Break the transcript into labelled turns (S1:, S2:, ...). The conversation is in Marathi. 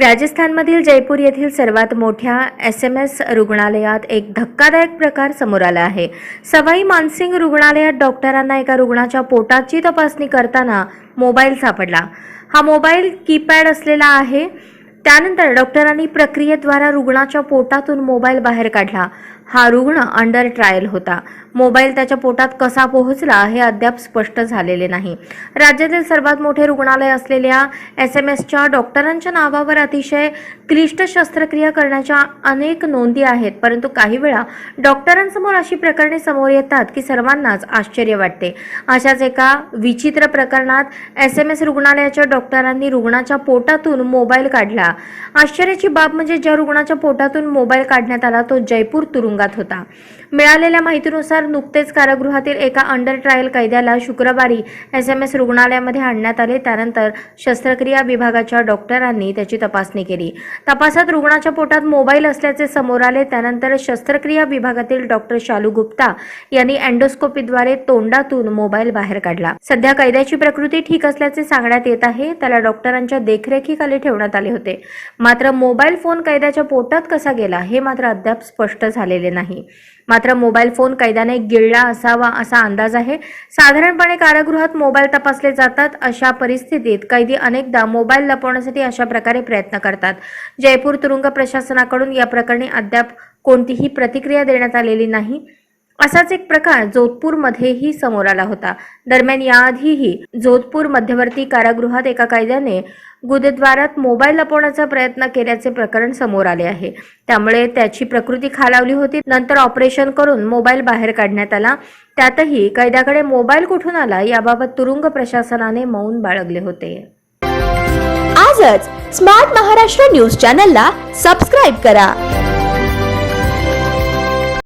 S1: राजस्थानमधील जयपूर येथील सर्वात मोठ्या एस एम एस रुग्णालयात एक धक्कादायक प्रकार समोर आला आहे. सवाई मानसिंग रुग्णालयात डॉक्टरांना एका रुग्णाच्या पोटाची तपासणी करताना मोबाईल सापडला. हा मोबाईल कीपॅड असलेला आहे. त्यानंतर डॉक्टरांनी प्रक्रियेद्वारा रुग्णाच्या पोटातून मोबाईल बाहेर काढला. हा रुग्ण अंडर ट्रायल होता. मोबाईल त्याच्या पोटात कसा पोहोचला हे अद्याप स्पष्ट झालेले नाही. राज्यातील सर्वात मोठे रुग्णालय असलेल्या एस एम एसच्या डॉक्टरांच्या नावावर अतिशय क्लिष्ट शस्त्रक्रिया करण्याच्या अनेक नोंदी आहेत. परंतु काही वेळा डॉक्टरांसमोर अशी प्रकरणे समोर येतात की सर्वांनाच आश्चर्य वाटते. अशाच एका विचित्र प्रकरणात एस एम एस रुग्णालयाच्या डॉक्टरांनी रुग्णाच्या पोटातून मोबाईल काढला. आश्चर्याची बाब म्हणजे ज्या रुग्णाच्या पोटातून मोबाईल काढण्यात आला तो जयपूर तुरुंगात होता. मिळालेल्या माहितीनुसार नुकतेच कारागृहातील एका अंडर ट्रायल कैद्याला शुक्रवारी एस एम एस रुग्णालयामध्ये आणण्यात आले. त्यानंतर शस्त्रक्रिया विभागाच्या डॉक्टरांनी त्याची तपासणी केली. तपासात रुग्णाच्या पोटात मोबाईल असल्याचे समोर आले. त्यानंतर शस्त्रक्रिया विभागातील डॉक्टर शालू गुप्ता यांनी अँडोस्कोपीद्वारे तोंडातून मोबाईल बाहेर काढला. सध्या कैद्याची प्रकृती ठीक असल्याचे सांगण्यात येत आहे. त्याला डॉक्टरांच्या देखरेखीखाली ठेवण्यात आले होते. मात्र मोबाईल फोन कैद्याच्या पोटात कसा गेला हे मात्र अद्याप स्पष्ट झालेले नाही. मात्र मोबाईल फोन कैद्याने गिळला असावा असा अंदाज आहे. साधारणपणे कारागृहात मोबाईल तपासले जातात. अशा परिस्थितीत कैदी अनेकदा मोबाईल लपवण्यासाठी अशा प्रकारे प्रयत्न करतात. जयपूर तुरुंग प्रशासनाकडून या प्रकरणी अद्याप कोणतीही प्रतिक्रिया देण्यात आलेली नाही. असाच एक प्रकार जोधपूरमध्येही समोर आला होता. दरम्यान याआधीही जोधपूर मध्यवर्ती कारागृहात एका कैद्याने गुरुद्वारात मोबाईल लपवण्याचा प्रयत्न केल्याचे प्रकरण समोर आले आहे. त्यामुळे त्याची प्रकृती खालावली होती. नंतर ऑपरेशन करून मोबाईल बाहेर काढण्यात आला. त्यातही कैद्याकडे मोबाईल कुठून आला याबाबत तुरुंग प्रशासनाने मौन बाळगले होते.
S2: आजच स्मार्ट महाराष्ट्र न्यूज चॅनलला सबस्क्राईब करा.